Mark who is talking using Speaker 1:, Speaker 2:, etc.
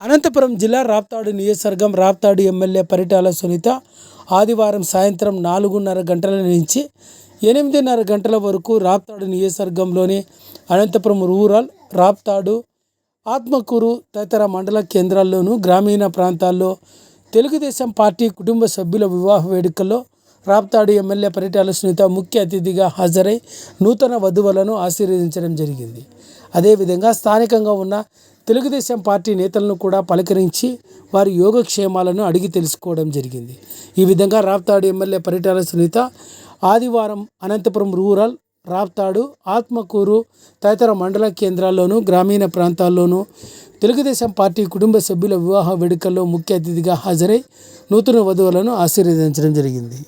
Speaker 1: అనంతపురం జిల్లా రాప్తాడు నియోజకవర్గం రాప్తాడు ఎమ్మెల్యే పరిటాల సునీత ఆదివారం సాయంత్రం నాలుగున్నర గంటల నుంచి ఎనిమిదిన్నర గంటల వరకు రాప్తాడు నియోజకవర్గంలోని అనంతపురం రూరల్ రాప్తాడు ఆత్మకూరు తదితర మండల కేంద్రాల్లోనూ గ్రామీణ ప్రాంతాల్లో తెలుగుదేశం పార్టీ కుటుంబ సభ్యుల వివాహ వేడుకల్లో రాప్తాడు ఎమ్మెల్యే పరిటాల సునీత ముఖ్య అతిథిగా హాజరై నూతన వధువులను ఆశీర్వదించడం జరిగింది. అదేవిధంగా స్థానికంగా ఉన్న తెలుగుదేశం పార్టీ నేతలను కూడా పలకరించి వారి యోగక్షేమాలను అడిగి తెలుసుకోవడం జరిగింది. ఈ విధంగా రాప్తాడు ఎమ్మెల్యే పరిటాల సునీత ఆదివారం అనంతపురం రూరల్ రాప్తాడు ఆత్మకూరు తదితర మండల కేంద్రాల్లోనూ గ్రామీణ ప్రాంతాల్లోనూ తెలుగుదేశం పార్టీ కుటుంబ సభ్యుల వివాహ వేడుకల్లో ముఖ్య అతిథిగా హాజరై నూతన వధువులను ఆశీర్వదించడం జరిగింది.